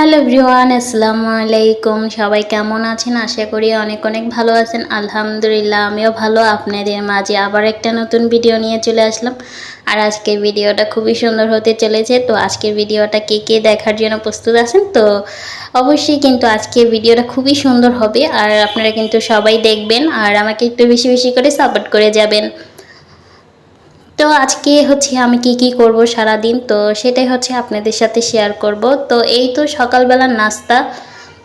Hello everyone, আসসালামু আলাইকুম। সবাই কেমন আছেন? আশা করি অনেক অনেক ভালো আছেন। আলহামদুলিল্লাহ, আমিও ভালো। আপনাদের মাঝে আবার একটা নতুন ভিডিও নিয়ে চলে আসলাম। আর আজকের ভিডিওটা খুবই সুন্দর হতে চলেছে। তো আজকের ভিডিওটা কে কে দেখার জন্য প্রস্তুত আছেন? তো অবশ্যই কিন্তু আজকের ভিডিওটা খুবই সুন্দর হবে। আর আপনারা কিন্তু সবাই দেখবেন। আর আমাকে একটু বেশি বেশি করে সাপোর্ট করে যাবেন। তো আজকে হচ্ছে আমি কি কি করব সারা দিন তো সেটাই হচ্ছে আপনাদের সাথে শেয়ার করব। তো এই তো সকালবেলার নাস্তা।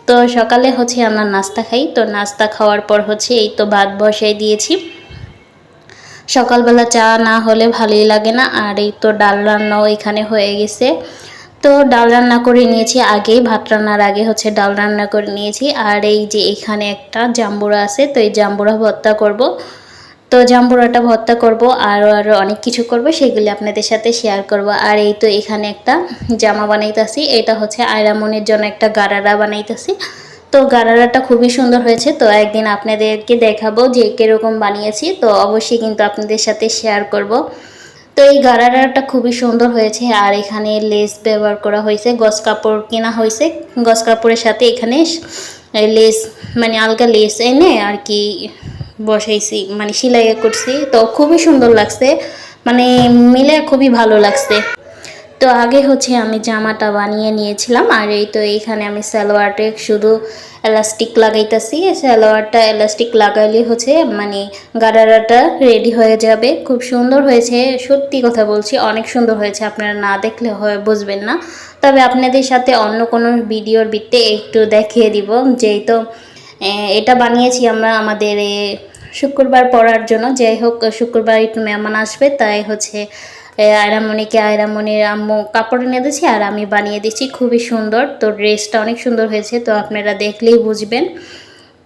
তো সকালে হচ্ছে আমরা নাস্তা খাই। তো নাস্তা খাওয়ার পর হচ্ছে এই তো ভাত বসাই দিয়েছি। সকালবেলা চা না হলে ভালোই লাগে না। আর এই তো ডাল রান্নাও এখানে হয়ে গেছে। তো ডাল রান্না করে নিয়েছি আগেই ভাত রান্নার আগে হচ্ছে ডাল রান্না করে নিয়েছি। আর এই যে এখানে একটা জাম্বুরা আছে, তো এই জাম্বুরা ভর্তা করব। তো জাম্বুরাটা ভর্তা করব আরও আরও অনেক কিছু করব, সেগুলি আপনাদের সাথে শেয়ার করব। আর এই তো এখানে একটা জামা বানাইতেছি, এটা হচ্ছে আয়রামনের জন্য একটা গারারা বানাইতেছি। তো গারারাটা খুবই সুন্দর হয়েছে, তো একদিন আপনাদেরকে দেখাবো যে কীরকম বানিয়েছি, তো অবশ্যই কিন্তু আপনাদের সাথে শেয়ার করব। তো এই গারারাটা খুবই সুন্দর হয়েছে, আর এখানে লেস ব্যবহার করা হয়েছে গস কাপড় কেনা হয়েছে। গস কাপড়ের সাথে এখানে লেস মানে আলগা লেস এনে আর কি বসাইছি মানে সেলাই করছি। তো খুবই সুন্দর লাগছে মানে মিলে খুবই ভালো লাগছে। তো আগে হচ্ছে আমি জামাটা বানিয়ে নিয়েছিলাম, আর এই তো এইখানে আমি সালোয়ারটা শুধু এলাস্টিক লাগাইতেছি। সালোয়ারটা এলাস্টিক লাগাইলে হচ্ছে মানে গারারাটা রেডি হয়ে যাবে। খুব সুন্দর হয়েছে, সত্যি কথা বলছি, অনেক সুন্দর হয়েছে। আপনারা না দেখলে হয় বুঝবেন না। তবে আপনাদের সাথে অন্য কোনো ভিডিওর ভিত্তে একটু দেখিয়ে দিব যেই তো এটা বানিয়েছি আমরা আমাদের শুক্রবার পড়ার জন্য। যাই হোক, শুক্রবার একটু মেহমান আসবে, তাই হচ্ছে আয়রামণিকে আয়রামণির আম্মু কাপড় এনে দিয়েছি আর আমি বানিয়ে দিচ্ছি। খুবই সুন্দর। তো ড্রেসটা অনেক সুন্দর হয়েছে, তো আপনারা দেখলেই বুঝবেন।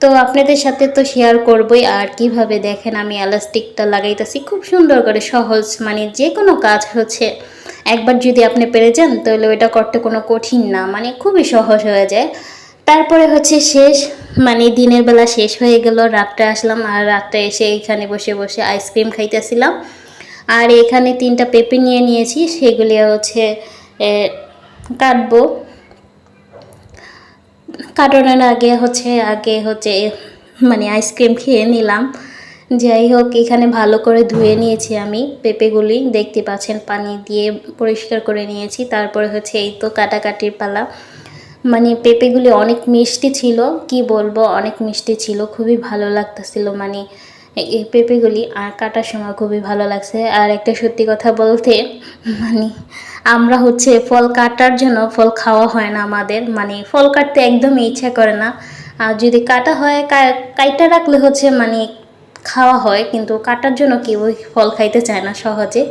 তো আপনাদের সাথে তো শেয়ার করবই। আর কীভাবে দেখেন, আমি এলাস্টিকটা লাগাইতেছি। খুব সুন্দর করে সহজ মানে যে কোনো কাজ হচ্ছে। একবার যদি আপনি পেরে যান, তাহলে ওইটা করতে কোনো কঠিন না মানে খুবই সহজ হয়ে যায়। তারপরে হচ্ছে শেষ মানে দিনের বেলা শেষ হয়ে গেল রাতটা আসলাম আর রাতটা এসে এখানে বসে বসে আইসক্রিম খাইতেছিলাম। আর এখানে তিনটা পেঁপে নিয়ে নিয়েছি, সেগুলি হচ্ছে কাটবো। কাটানোর আগে হচ্ছে আগে হচ্ছে মানে আইসক্রিম খেয়ে নিলাম। যাই হোক, এখানে ভালো করে ধুয়ে নিয়েছি আমি পেঁপেগুলি। দেখতে পাচ্ছেন, পানি দিয়ে পরিষ্কার করে নিয়েছি। তারপরে হচ্ছে এই তো কাটাকাটির পালা। মানে পেঁপেগুলি অনেক মিষ্টি ছিল, কি বলব, অনেক মিষ্টি ছিল, খুবই ভালো লাগতেছিল। মানে এই পেঁপেগুলি আর কাটার সময় খুবই ভালো লাগছে। আর একটা সত্যি কথা বলতে মানে আমরা হচ্ছে ফল কাটার জন্য ফল খাওয়া হয় না আমাদের। মানে ফল কাটতে একদমই ইচ্ছা করে না। আর যদি কাটা হয় কাইটা রাখলে হচ্ছে মানে খাওয়া হয়, কিন্তু কাটার জন্য কেউ ফল খাইতে চায় না সহজে।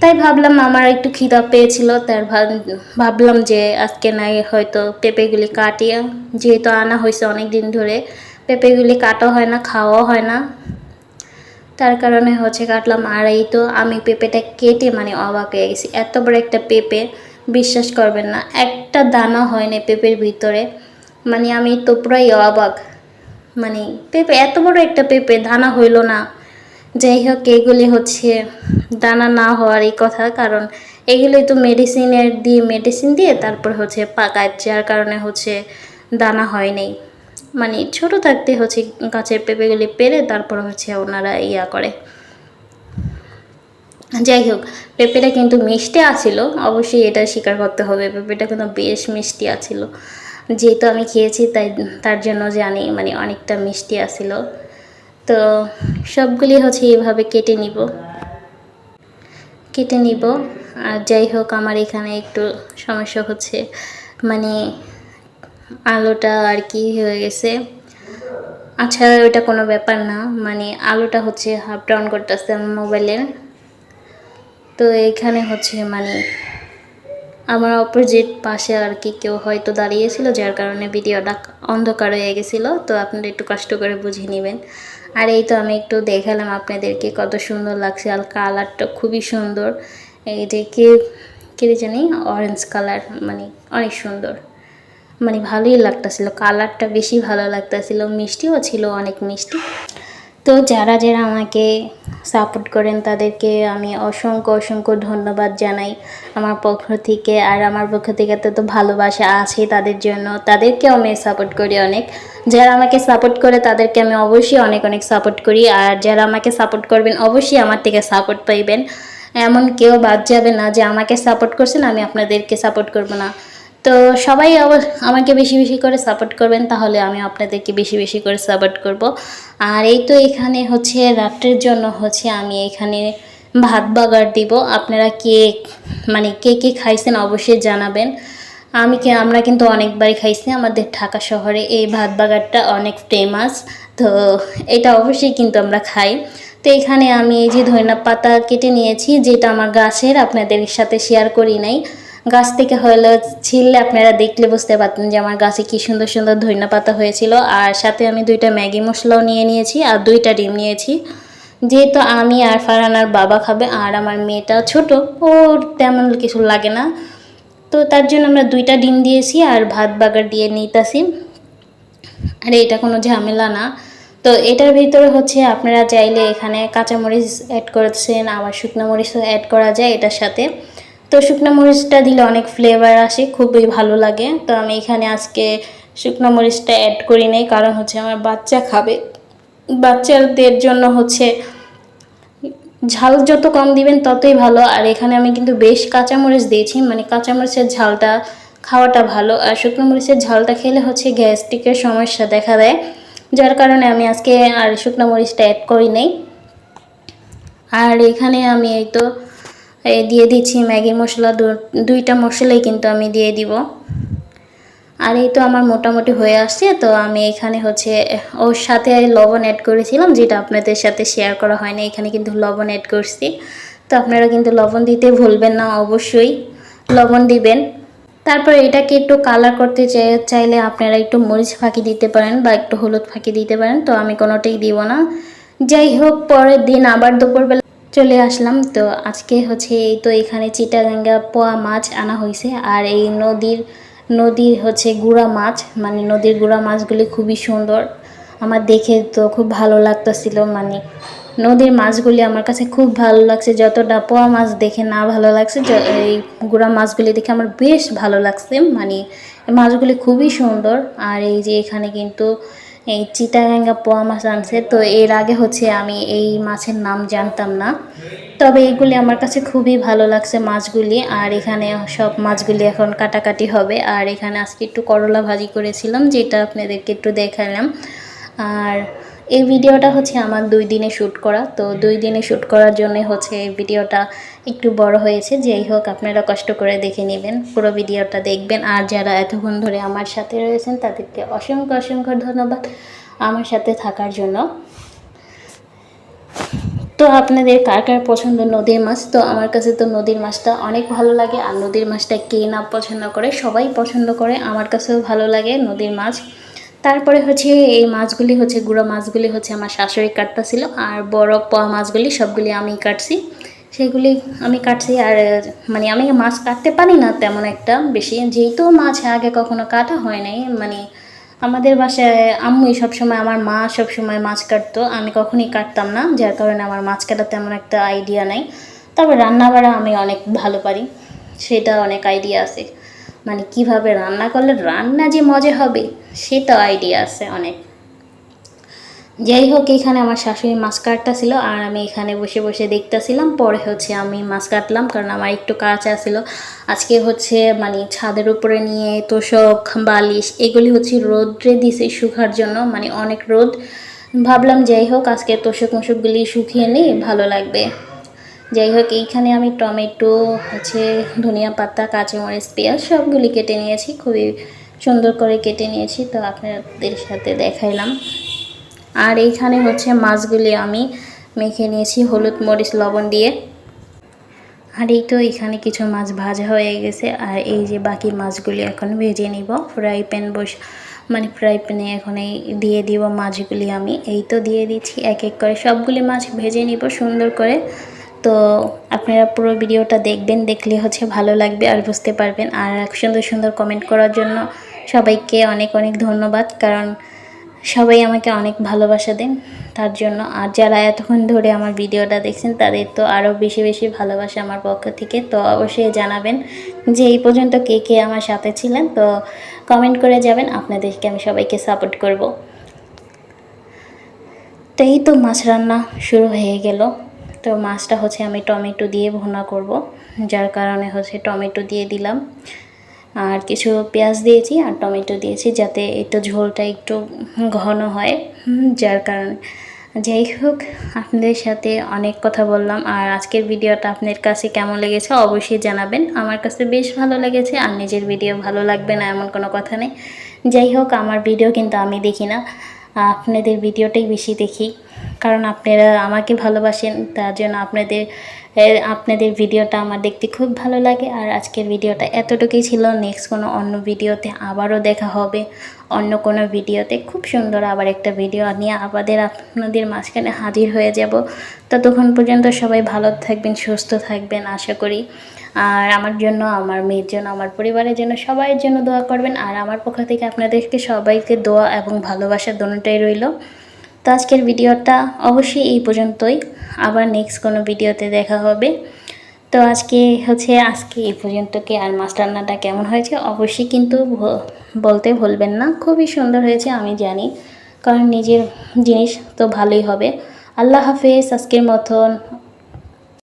তাই ভাবলাম আমার একটু খিদা পেয়েছিল, তার ভাবলাম যে আজকে নাই হয়তো পেঁপেগুলি কাটিয়ে যেহেতু আনা হয়েছে অনেক দিন ধরে, পেঁপেগুলি কাটা হয় না, খাওয়া হয় না। তার কারণে হচ্ছে কাটলাম। আর এই তো আমি পেঁপেটা কেটে মানে অবাক হয়ে গেছি। এত বড় একটা পেঁপে, বিশ্বাস করবেন না, একটা দানা হয় না পেঁপের ভিতরে। মানে আমি তো পুরাই অবাক। মানে পেঁপে, এত বড় একটা পেঁপে, দানা হইল না। যাই হোক, এগুলি হচ্ছে দানা না হওয়ার এই কথা। কারণ এগুলি তো মেডিসিনের দিয়ে মেডিসিন দিয়ে তারপর হচ্ছে পাকায়। যার কারণে হচ্ছে দানা হয় নাই মানে ছোট থাকতে হচ্ছে গাছের পেঁপেগুলি পেরে তারপর হচ্ছে ওনারা ইয়া করে। যাই হোক, পেঁপেটা কিন্তু মিষ্টি আছিল, অবশ্যই এটা স্বীকার করতে হবে, পেঁপেটা কিন্তু বেশ মিষ্টি আছিল। যেহেতু আমি খেয়েছি, তাই তার জন্য জানি মানে অনেকটা মিষ্টি আছিল। তো সবগুলি হচ্ছে এইভাবে কেটে নিব। কেটে নিব। আর যাই হোক, আমার এখানে একটু সমস্যা হচ্ছে। মানে আলোটা আর কি হয়ে গেছে। আচ্ছা ওইটা কোনো ব্যাপার না। মানে আলোটা হচ্ছে হাফ ডাউন করতেছে আমার মোবাইলের তো এইখানে হচ্ছে মানে আমার অপোজিট পাশে আর কি কেউ হয়তো দাঁড়িয়েছিল, যার কারণে ভিডিওটা অন্ধকার হয়ে গেছিল। তো আপনারা একটু কষ্ট করে বুঝে নেবেন। আর এই তো আমি একটু দেখালাম আপনাদেরকে কত সুন্দর লাগছে। আর কালারটা খুবই সুন্দর। এই যে কে কে জানি অরেঞ্জ কালার মানে অনেক সুন্দর। মানে ভালোই লাগতেছিল, কালারটা বেশি ভালো লাগতেছিল, মিষ্টিও ছিল অনেক মিষ্টি। তো যারা যারা আমাকে সাপোর্ট করেন, তাদেরকে আমি অসংখ্য অসংখ্য ধন্যবাদ জানাই আমার পক্ষ থেকে। আর আমার পক্ষ থেকে তো তো ভালোবাসা আছে তাদের জন্য, তাদেরকেও আমি সাপোর্ট করি অনেক। যারা আমাকে সাপোর্ট করে, তাদেরকে আমি অবশ্যই অনেক অনেক সাপোর্ট করি। আর যারা আমাকে সাপোর্ট করবেন, অবশ্যই আমার থেকে সাপোর্ট পাইবেন। এমন কেউ বাদ যাবে না যে আমাকে সাপোর্ট করছেন, আমি আপনাদেরকে সাপোর্ট করব না। তো সবাই আমাকে বেশি বেশি করে সাপোর্ট করবেন, তাহলে আমি আপনাদেরকে বেশি বেশি করে সাপোর্ট করব। আর এই তো এখানে হচ্ছে রাত্রের জন্য হচ্ছে আমি এখানে ভাত বাগার দিব। আপনারা কে মানে কে কে খাইছেন অবশ্যই জানাবেন। আমি কি, আমরা কিন্তু অনেকবারই খাইছি আমাদের ঢাকা শহরে। এই ভাত বাগারটা অনেক ফেমাস তো এটা অবশ্যই কিন্তু আমরা খাই। তো এখানে আমি এই যে ধনিয়া পাতা কেটে নিয়েছি, যেটা আমার গাছের, আপনাদের সাথে শেয়ার করি নাই। গাছ থেকে হলো ছিললে আপনারা দেখলে বুঝতে পারতেন যে আমার গাছে কি সুন্দর সুন্দর ধনিয়া পাতা হয়েছিল। আর সাথে আমি দুইটা ম্যাগি মশলাও নিয়ে নিয়েছি আর দুইটা ডিম নিয়েছি। যেহেতু আমি আর ফারহানার বাবা খাবে আর আমার মেয়েটা ছোট, ওর তেমন কিছু লাগে না। তো তার জন্য আমরা দুইটা ডিম দিয়েছি আর ভাত বাগার দিয়ে নিতেছি। আর এটা কোনো ঝামেলা না। তো এটার ভিতরে হচ্ছে আপনারা চাইলে এখানে কাঁচামরিচ অ্যাড করেছেন, আবার শুকনো মরিচও অ্যাড করা যায় এটার সাথে। তো শুকনো মরিচটা দিলে অনেক ফ্লেভার আসে, খুবই ভালো লাগে। তো আমি এখানে আজকে শুকনো মরিচটা অ্যাড করি নাই, কারণ হচ্ছে আমার বাচ্চা খাবে। বাচ্চাদের জন্য হচ্ছে ঝাল যত কম দিবেন ততই ভালো। আর এখানে আমি কিন্তু বেশ কাঁচামরিচ দিয়েছি মানে কাঁচামরিচের ঝালটা খাওয়াটা ভালো। আর শুকনো মরিচের ঝালটা খেলে হচ্ছে গ্যাস্ট্রিকের সমস্যা দেখা দেয়, যার কারণে আমি আজকে আর শুকনো মরিচটা অ্যাড করি নাই। আর এখানে আমি এই তো দিয়ে দিচ্ছি ম্যাগি মশলা দুইটা মশলাই কিন্তু আমি দিয়ে দিব। আর এই তো আমার মোটামুটি হয়ে আসছে, তো আমি এখানে হচ্ছে, ওর সাথে লবণ অ্যাড করেছিলাম, যেটা আপনাদের সাথে শেয়ার করা হয়নি, এখানে কিন্তু লবণ অ্যাড করছি। তো আপনারা কিন্তু লবণ দিতে ভুলবেন না, অবশ্যই লবণ দিবেন। তারপর এটাকে একটু কালার করতে চাইলে আপনারা একটু মরিচ ফাঁকি দিতে পারেন বা একটু হলুদ ফাঁকি দিতে পারেন, তো আমি কোনোটাই দিব না। যাই হোক, পরের দিন আবার দুপুরবেলা চলে আসলাম। তো আজকে হচ্ছে এই তো এখানে চিটাগাঙ্গা পোয়া মাছ আনা হয়েছে। আর এই নদীর নদীর হচ্ছে গুড়া মাছ। মানে নদীর গুড়া মাছগুলি খুবই সুন্দর। আমার দেখে তো খুব ভালো লাগতেছিল। মানে নদীর মাছগুলি আমার কাছে খুব ভালো লাগছে। যতটা পোয়া মাছ দেখে না ভালো লাগছে এই গুড়া মাছগুলি দেখে আমার বেশ ভালো লাগছে। মানে মাছগুলি খুবই সুন্দর। আর এই যে এখানে কিন্তু এই চিটাগাঙ্গা পোয়া মাছ আনছে তো এর আগে হচ্ছে আমি এই মাছের নাম জানতাম না। তবে এগুলি আমার কাছে খুবই ভালো লাগছে মাছগুলি, আর এখানে সব মাছগুলি এখন কাটাকাটি হবে। আর এখানে আজকে একটু করলা ভাজি করেছিলাম, যেটা আপনাদেরকে একটু দেখালাম। আর এই ভিডিওটা হচ্ছে আমার দুই দিনে শ্যুট করা। তো দুই দিনে শ্যুট করার জন্য হচ্ছে এই ভিডিওটা একটু বড় হয়েছে। যেই হোক, আপনারা কষ্ট করে দেখে নেবেন, পুরো ভিডিওটা দেখবেন। আর যারা এতক্ষণ ধরে আমার সাথে রয়েছেন, তাদেরকে অসংখ্য অসংখ্য ধন্যবাদ আমার সাথে থাকার জন্য। তো আপনাদের কার কার পছন্দ নদীর মাছ? তো আমার কাছে তো নদীর মাছটা অনেক ভালো লাগে। আর নদীর মাছটা কে না পছন্দ করে, সবাই পছন্দ করে। আমার কাছেও ভালো লাগে নদীর মাছ। তারপরে হচ্ছে এই মাছগুলি হচ্ছে, গুঁড়ো মাছগুলি হচ্ছে আমার শাশুড়ি কাটতেছিল আর বড় পোয়া মাছগুলি সবগুলি আমি কাটছি। সেগুলি আমি কাটছি আর মানে আমি মাছ কাটতে পারি না তেমন একটা বেশি। যেহেতু মাছ আগে কখনো কাটা হয় নাই মানে আমাদের বাসায় আম্মুই সবসময়, আমার মা সবসময় মাছ কাটতো। আমি কখনই কাটতাম না, যার কারণে আমার মাছ কাটার তেমন একটা আইডিয়া নাই। তবে রান্না বাড়া আমি অনেক ভালো পারি, সেটা অনেক আইডিয়া আছে। মানে কীভাবে রান্না করলে রান্না যে মজা হবে, সে তো আইডিয়া আছে অনেক। যাই হোক, এখানে আমার শাশুড়ি মাছ কাটটা ছিল আর আমি এখানে বসে বসে দেখতেছিলাম। পরে হচ্ছে আমি মাছ কাটলাম কারণ আমার একটু কাজ আসছিল আজকে হচ্ছে মানে ছাদের উপরে নিয়ে তোষক, বালিশ এগুলি হচ্ছে রোদ্রে দিছে শুকার জন্য মানে অনেক রোদ। ভাবলাম যাই হোক, আজকে তোষক মোষকগুলি শুকিয়ে নিই, ভালো লাগবে। যাই হোক, এইখানে আমি টমেটো, হচ্ছে ধনিয়া পাতা, কাঁচামরিচ, পেঁয়াজ সবগুলি কেটে নিয়েছি, খুবই সুন্দর করে কেটে নিয়েছি, তো আপনাদের সাথে দেখাইলাম। আর এইখানে হচ্ছে মাছগুলি আমি মেখে নিয়েছি, হলুদ মরিচ, লবণ দিয়ে। আর এই তো এখানে কিছু মাছ ভাজা হয়ে গেছে, আর এই যে বাকি মাছগুলি এখন ভেজে নিব, ফ্রাই প্যান বস মানে ফ্রাই প্যানে এখন এই দিয়ে দিব মাছগুলি আমি। এই তো দিয়ে দিচ্ছি, এক এক করে সবগুলি মাছ ভেজে নিব সুন্দর করে। তো আপনারা পুরো ভিডিওটা দেখবেন, দেখলে হচ্ছে ভালো লাগবে আর বুঝতে পারবেন। আর সুন্দর সুন্দর কমেন্ট করার জন্য সবাইকে অনেক অনেক ধন্যবাদ, কারণ সবাই আমাকে অনেক ভালোবাসা দেন তার জন্য। আর যারা এতক্ষণ ধরে আমার ভিডিওটা দেখছেন, তাদের তো আরও বেশি বেশি ভালোবাসা আমার পক্ষ থেকে। তো অবশ্যই জানাবেন যে এই পর্যন্ত কে কে আমার সাথে ছিলেন। তো কমেন্ট করে যাবেন, আপনাদেরকে আমি সবাইকে সাপোর্ট করব। তো এই তো মাছ রান্না শুরু হয়ে গেল। তো মাছটা হচ্ছে আমি টমেটো দিয়ে ভুনা করব, যার কারণে হচ্ছে টমেটো দিয়ে দিলাম। আর কিছু পেঁয়াজ দিয়েছি আর টমেটো দিয়েছি যাতে একটু ঝোলটা একটু ঘন হয় যার কারণে। যাই হোক, আপনাদের সাথে অনেক কথা বললাম আর আজকের ভিডিওটা আপনাদের কাছে কেমন লেগেছে অবশ্যই জানাবেন। আমার কাছে বেশ ভালো লেগেছে আর নিজের ভিডিও ভালো লাগবে না এমন কোনো কথা নেই। যাই হোক, আমার ভিডিও কিন্তু আমি দেখি না। আপনাদের ভিডিওটাই বেশি দেখি। কারণ আপনারা আমাকে ভালোবাসেন, তার জন্য আপনাদের আপনাদের ভিডিওটা আমার দেখতে খুব ভালো লাগে। আর আজকের ভিডিওটা এতটুকুই ছিল। নেক্সট কোনো অন্য ভিডিওতে আবারও দেখা হবে। অন্য কোনো ভিডিওতে খুব সুন্দর আবার একটা ভিডিও নিয়ে আবাদের আপনাদের মাঝখানে হাজির হয়ে যাব। ততক্ষণ পর্যন্ত সবাই ভালো থাকবেন, সুস্থ থাকবেন, আশা করি। আর আমার জন্য, আমার মেয়ের জন্য, আমার পরিবারের জন্য সবাইয়ের জন্য দোয়া করবেন। আর আমার পক্ষ থেকে আপনাদেরকে সবাইকে দোয়া এবং ভালোবাসা দোনোটাই রইল। তো আজকের ভিডিওটা অবশ্যই এই পর্যন্তই। আবার নেক্সট কোনো ভিডিওতে দেখা হবে। তো আজকে হচ্ছে আজকে এই পর্যন্ত কি আর মাছ রান্নাটা কেমন হয়েছে অবশ্যই কিন্তু বলতে ভুলবেন না। খুবই সুন্দর হয়েছে আমি জানি, কারণ নিজের জিনিস তো ভালোই হবে। আল্লাহ হাফেজ, আজকের মতন।